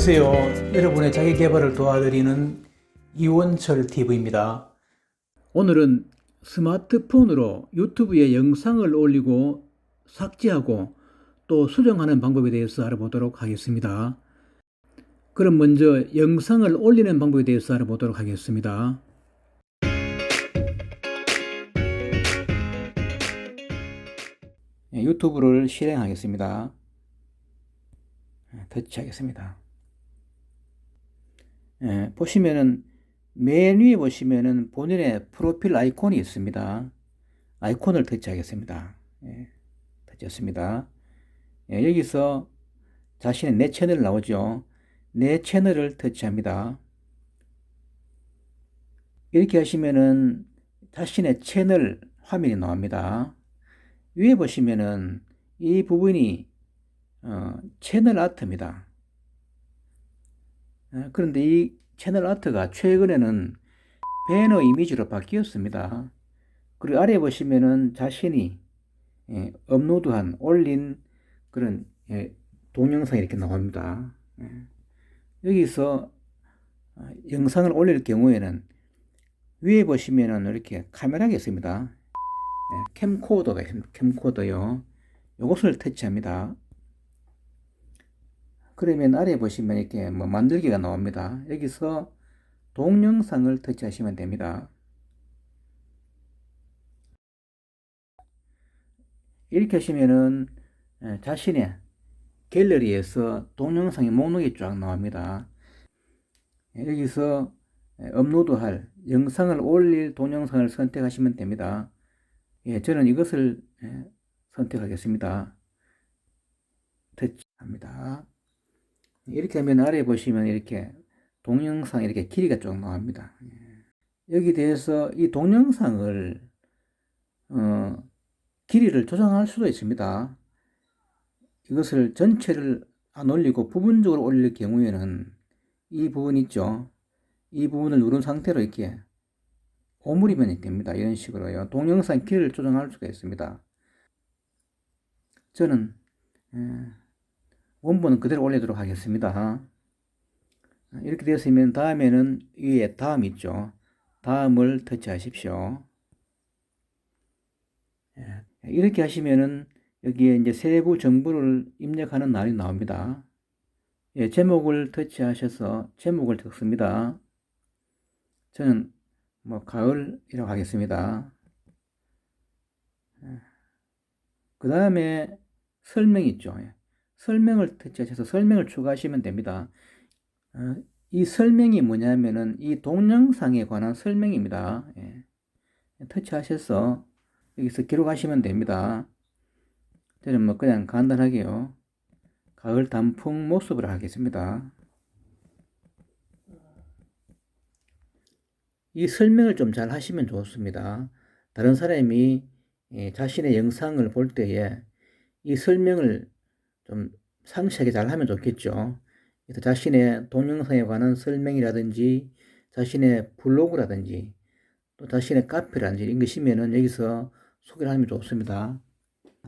안녕하세요. 여러분의 자기 개발을 도와드리는 이원철 TV입니다. 오늘은 스마트폰으로 유튜브에 영상을 올리고 삭제하고 또 수정하는 방법에 대해서 알아보도록 하겠습니다. 그럼 먼저 영상을 올리는 방법에 대해서 알아보도록 하겠습니다. 예, 유튜브를 실행하겠습니다. 예, 터치하겠습니다. 예, 보시면은 맨 위에 보시면은 본인의 프로필 아이콘이 있습니다. 아이콘을 터치하겠습니다. 예, 터치했습니다. 예, 여기서 자신의 내 채널 나오죠. 내 채널을 터치합니다. 이렇게 하시면은 자신의 채널 화면이 나옵니다. 위에 보시면은 이 부분이 어, 채널 아트입니다. 어, 그런데 이 채널 아트가 최근에는 배너 이미지로 바뀌었습니다. 그리고 아래 보시면은 자신이 예, 업로드한 올린 그런 예, 동영상이 이렇게 나옵니다. 예. 여기서 어, 영상을 올릴 경우에는 위에 보시면은 이렇게 카메라가 있습니다. 예, 캠코더가. 캠코더요. 이것을 터치합니다. 그러면 아래 보시면 이렇게 뭐 만들기가 나옵니다. 여기서 동영상을 터치하시면 됩니다. 이렇게 하시면은 예, 자신의 갤러리에서 동영상의 목록이 쫙 나옵니다. 예, 여기서 예, 업로드할 영상을 올릴 동영상을 선택하시면 됩니다. 예, 저는 이것을 선택하겠습니다. 터치합니다. 이렇게 하면 아래 보시면 이렇게 동영상 이렇게 길이가 쭉 나옵니다. 여기 대해서 이 동영상을 어, 길이를 조정할 수도 있습니다. 이것을 전체를 안 올리고 부분적으로 올릴 경우에는 이 부분 있죠. 이 부분을 누른 상태로 이렇게 오므리면 됩니다. 이런 식으로요. 동영상 길이를 조정할 수가 있습니다. 저는 원본은 그대로 올리도록 하겠습니다. 이렇게 되었으면 다음에는 위에 다음 있죠. 다음을 터치하십시오. 예, 이렇게 하시면은 여기에 이제 세부 정보를 입력하는 날이 나옵니다. 예, 제목을 터치하셔서 제목을 적습니다. 저는 뭐 가을이라고 하겠습니다. 예. 그 다음에 설명 있죠. 예. 설명을 터치하셔서 설명을 추가하시면 됩니다. 어, 이 설명이 뭐냐면은 이 동영상에 관한 설명입니다. 예. 터치하셔서 여기서 기록하시면 됩니다. 저는 뭐 그냥 간단하게요. 가을 단풍 모습을 하겠습니다. 이 설명을 좀 잘 하시면 좋습니다. 다른 사람이 예, 자신의 영상을 볼 때에 이 설명을 좀 상세하게 잘 하면 좋겠죠. 그래서 자신의 동영상에 관한 설명이라든지 자신의 블로그라든지 또 자신의 카페라든지 이런 것이면은 여기서 소개를 하면 좋습니다.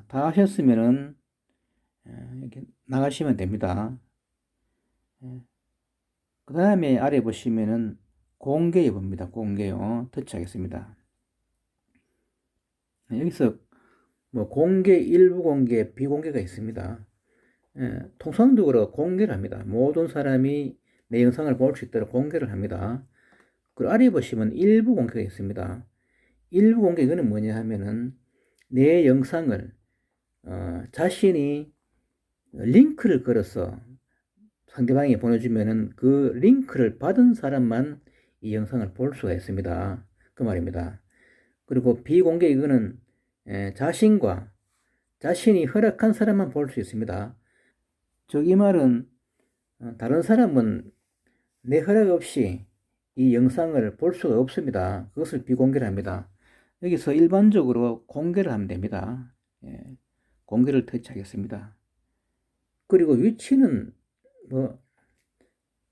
다 하셨으면은 이렇게 나가시면 됩니다. 그 다음에 아래 보시면은 공개 여부입니다. 공개요. 터치하겠습니다. 여기서 뭐 공개, 일부 공개, 비공개가 있습니다. 예, 통상적으로 공개를 합니다. 모든 사람이 내 영상을 볼 수 있도록 공개를 합니다. 그리고 아래 보시면 일부 공개가 있습니다. 일부 공개 이거는 뭐냐 하면은 내 영상을 어, 자신이 링크를 걸어서 상대방에 보내주면은 그 링크를 받은 사람만 이 영상을 볼 수가 있습니다. 그 말입니다. 그리고 비공개 이거는 에, 자신과 자신이 허락한 사람만 볼 수 있습니다. 저기 말은 어, 다른 사람은 내 허락 없이 이 영상을 볼 수가 없습니다. 그것을 비공개를 합니다. 여기서 일반적으로 공개를 하면 됩니다. 예, 공개를 터치하겠습니다. 그리고 위치는 뭐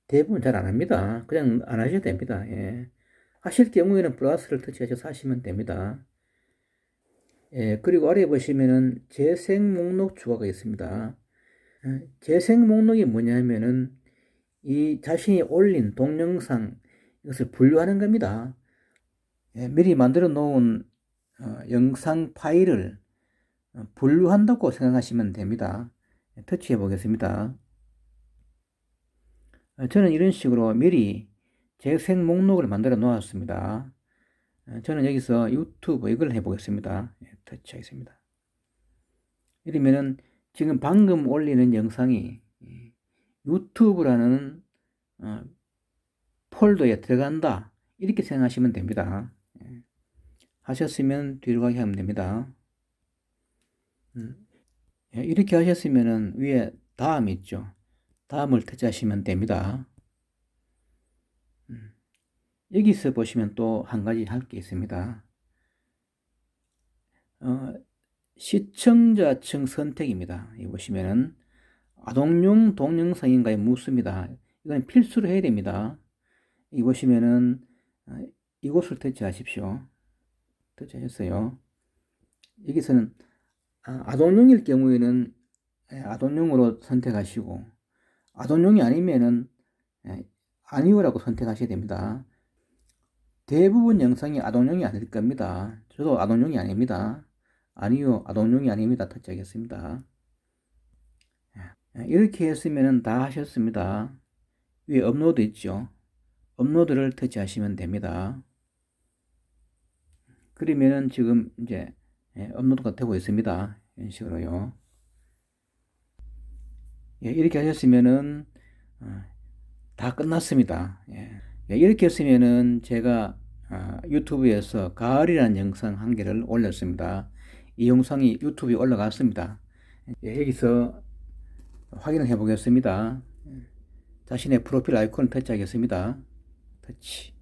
대부분 잘 안 합니다. 그냥 안 하셔도 됩니다. 예. 하실 경우에는 플러스를 터치하셔서 하시면 됩니다. 예, 그리고 아래 보시면은 재생 목록 추가가 있습니다. 재생 목록이 뭐냐면은 이 자신이 올린 동영상 이것을 분류하는 겁니다. 예, 미리 만들어 놓은 어, 영상 파일을 어, 분류한다고 생각하시면 됩니다. 예, 터치해 보겠습니다. 어, 저는 이런 식으로 미리 재생 목록을 만들어 놓았습니다. 어, 저는 여기서 유튜브 이걸 해보겠습니다. 예, 터치하겠습니다. 이러면은 지금 방금 올리는 영상이 이 유튜브라는 어, 폴더에 들어간다 이렇게 생각하시면 됩니다. 예. 하셨으면 뒤로 가게 하면 됩니다. 음, 예, 이렇게 하셨으면은 위에 다음 있죠. 다음을 터치하시면 됩니다. 음, 여기서 보시면 또 한 가지 할 게 있습니다. 어, 시청자층 선택입니다. 이 보시면은 아동용 동영상인가에 묻습니다. 이건 필수로 해야 됩니다. 이 보시면은 어, 이곳을 터치하십시오. 터치하셨어요. 여기서는 아, 아동용일 경우에는 예, 아동용으로 선택하시고 아동용이 아니면은 예, 아니오라고 선택하셔야 됩니다. 대부분 영상이 아동용이 아닐 겁니다. 저도 아동용이 아닙니다. 아니요, 아동용이 아닙니다. 터치하겠습니다. 예, 이렇게 했으면 다 하셨습니다. 위에 업로드 있죠. 업로드를 터치하시면 됩니다. 그러면은 지금 이제 예, 업로드가 되고 있습니다. 이런 식으로요. 예, 이렇게 하셨으면은 어, 다 끝났습니다. 예. 예, 이렇게 했으면은 제가 아, 유튜브에서 가을이라는 영상 한 개를 올렸습니다. 이 영상이 유튜브에 올라갔습니다. 예, 여기서 확인을 해 보겠습니다. 자신의 프로필 아이콘을 터치하겠습니다. 터치.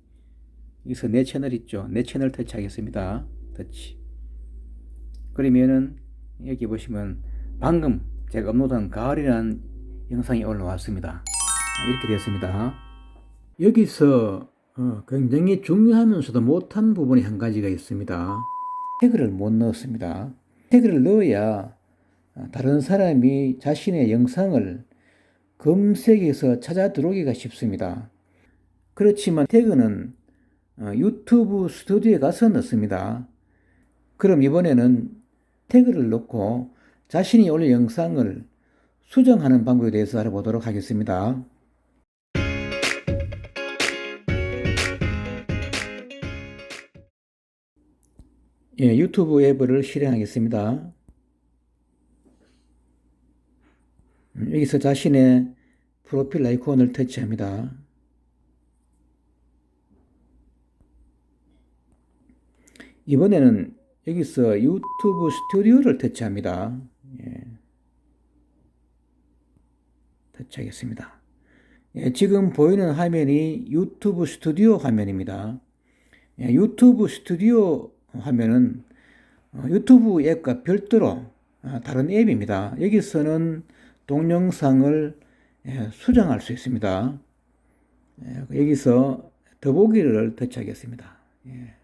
여기서 내 채널 있죠? 내 채널 터치하겠습니다. 터치. 그러면은 여기 보시면 방금 제가 업로드한 가을이라는 영상이 올라왔습니다. 이렇게 되었습니다. 여기서 어, 굉장히 중요하면서도 못한 부분이 한 가지가 있습니다. 태그를 못 넣었습니다. 태그를 넣어야 어, 다른 사람이 자신의 영상을 검색해서 찾아 들어오기가 쉽습니다. 그렇지만 태그는 어, 유튜브 스튜디오에 가서 넣습니다. 그럼 이번에는 태그를 넣고 자신이 올린 영상을 수정하는 방법에 대해서 알아보도록 하겠습니다. 예, 유튜브 앱을 실행하겠습니다. 음, 여기서 자신의 프로필 아이콘을 터치합니다. 이번에는 여기서 유튜브 스튜디오를 터치합니다. 예. 터치하겠습니다. 예, 지금 보이는 화면이 유튜브 스튜디오 화면입니다. 예, 유튜브 스튜디오 화면은 어, 유튜브 앱과 별도로 어, 다른 앱입니다. 여기서는 동영상을 예, 수정할 수 있습니다. 예, 여기서 더보기를 터치하겠습니다. 예.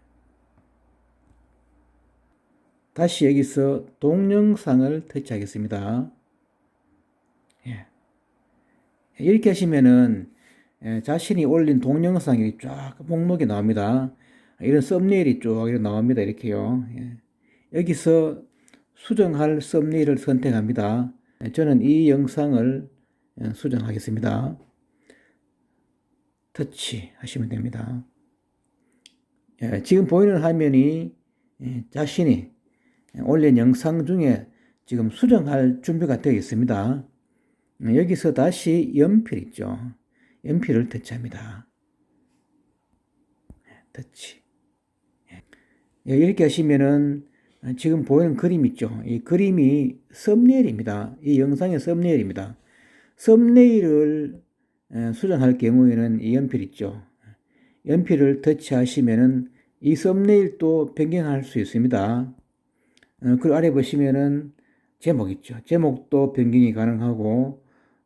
다시 여기서 동영상을 터치하겠습니다. 예. 이렇게 하시면은 예, 자신이 올린 동영상이 쫙 목록이 나옵니다. 이런 썸네일이 쭉 이렇게 나옵니다. 이렇게요. 예. 여기서 수정할 썸네일을 선택합니다. 예, 저는 이 영상을 예, 수정하겠습니다. 터치 하시면 됩니다. 예, 지금 보이는 화면이 예, 자신이 올린 영상 중에 지금 수정할 준비가 되어 있습니다. 여기서 다시 연필 있죠. 연필을 터치합니다. 터치. 예, 이렇게 하시면은 지금 보이는 그림 있죠. 이 그림이 썸네일입니다. 이 영상의 썸네일입니다. 썸네일을 수정할 경우에는 이 연필 있죠. 연필을 터치하시면은 이 썸네일도 변경할 수 있습니다. 어, 그 아래 보시면은 제목 있죠. 제목도 변경이 가능하고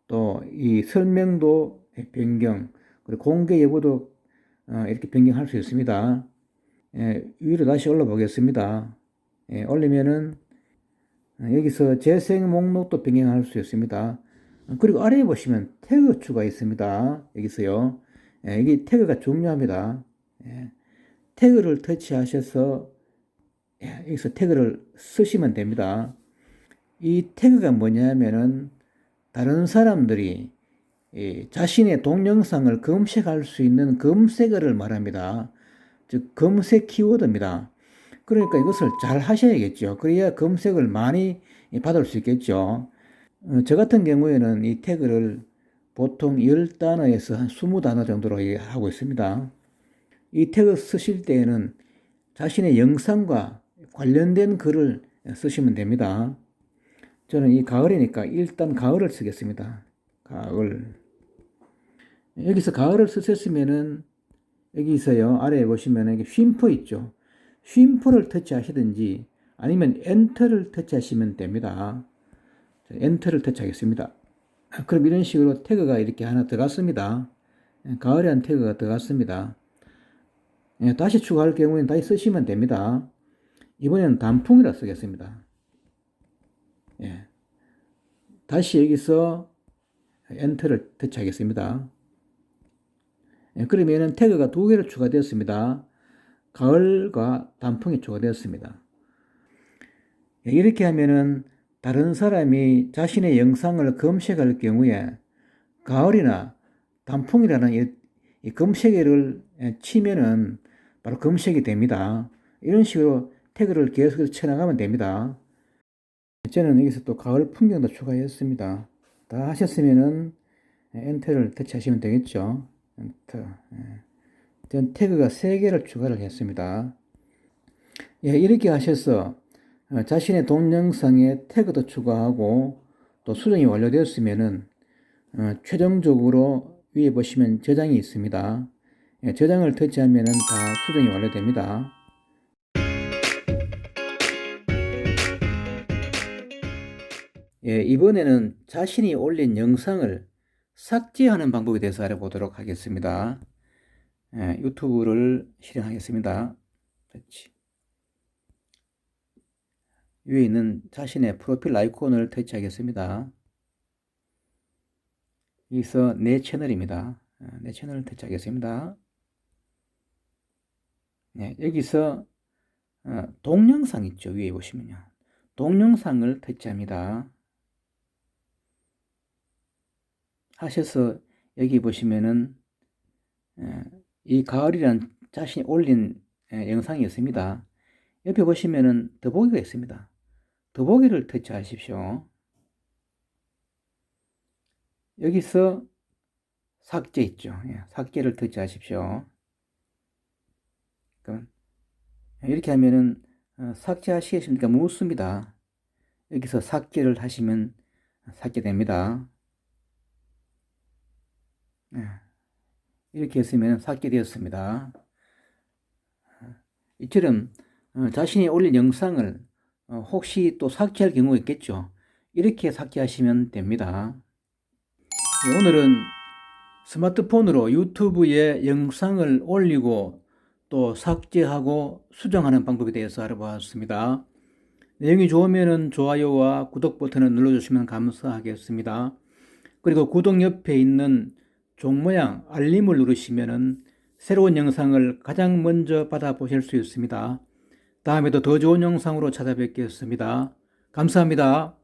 또 이 설명도 변경 그리고 공개 여부도 어, 이렇게 변경할 수 있습니다. 예, 위로 다시 올려 보겠습니다. 예, 올리면은 어, 여기서 재생 목록도 변경할 수 있습니다. 그리고 아래에 보시면 태그 추가 있습니다. 여기서요. 예, 여기 태그가 중요합니다. 예, 태그를 터치하셔서 예, 여기서 태그를 쓰시면 됩니다. 이 태그가 뭐냐면은 다른 사람들이 이 자신의 동영상을 검색할 수 있는 검색어를 말합니다. 즉 검색 키워드입니다. 그러니까 이것을 잘 하셔야겠죠. 그래야 검색을 많이 받을 수 있겠죠. 어, 저 같은 경우에는 이 태그를 보통 10단어에서 한 20단어 정도로 하고 있습니다. 이 태그 쓰실 때에는 자신의 영상과 관련된 글을 쓰시면 됩니다. 저는 이 가을이니까 일단 가을을 쓰겠습니다. 가을. 여기서 가을을 쓰셨으면은 여기서요 아래에 보시면 여기 쉼프 있죠. 쉼프를 터치하시든지 아니면 엔터를 터치하시면 됩니다. 엔터를 터치하겠습니다. 그럼 이런 식으로 태그가 이렇게 하나 들어갔습니다. 가을이란 태그가 들어갔습니다. 예, 다시 추가할 경우에는 다시 쓰시면 됩니다. 이번에는 단풍이라 쓰겠습니다. 예. 다시 여기서 엔터를 터치하겠습니다. 예, 그러면은 태그가 두 개로 추가되었습니다. 가을과 단풍이 추가되었습니다. 예, 이렇게 하면은 다른 사람이 자신의 영상을 검색할 경우에 가을이나 단풍이라는 이, 이 검색어를 치면은 바로 검색이 됩니다. 이런 식으로 태그를 계속해서 쳐나가면 됩니다. 저는 여기서 또 가을 풍경도 추가했습니다. 다 하셨으면은 엔터를 터치하시면 되겠죠. 엔터. 예. 전 태그가 3개를 추가를 했습니다. 예, 이렇게 하셔서 어, 자신의 동영상에 태그도 추가하고 또 수정이 완료되었으면은 어, 최종적으로 위에 보시면 저장이 있습니다. 예, 저장을 터치하면은 다 수정이 완료됩니다. 예, 이번에는 자신이 올린 영상을 삭제하는 방법에 대해서 알아보도록 하겠습니다. 예, 유튜브를 실행하겠습니다. 그렇지. 위에 있는 자신의 프로필 아이콘을 터치하겠습니다. 여기서 내 채널입니다. 아, 내 채널을 터치하겠습니다. 네, 여기서 어, 동영상 있죠. 위에 보시면요. 동영상을 터치합니다. 하셔서 여기 보시면은 이 가을이란 자신이 올린 영상이 있습니다. 옆에 보시면은 더보기가 있습니다. 더보기를 터치하십시오. 여기서 삭제 있죠. 예, 삭제를 터치하십시오. 이렇게 하면은 어, 삭제하시겠습니까? 묻습니다. 여기서 삭제를 하시면 삭제됩니다. 예. 이렇게 했으면 삭제 되었습니다. 이처럼 어, 자신이 올린 영상을 어, 혹시 또 삭제할 경우가 있겠죠. 이렇게 삭제하시면 됩니다. 네, 오늘은 스마트폰으로 유튜브에 영상을 올리고 또 삭제하고 수정하는 방법에 대해서 알아보았습니다. 내용이 좋으면 좋아요와 구독 버튼을 눌러주시면 감사하겠습니다. 그리고 구독 옆에 있는 종 모양 알림을 누르시면 새로운 영상을 가장 먼저 받아보실 수 있습니다. 다음에도 더 좋은 영상으로 찾아뵙겠습니다. 감사합니다.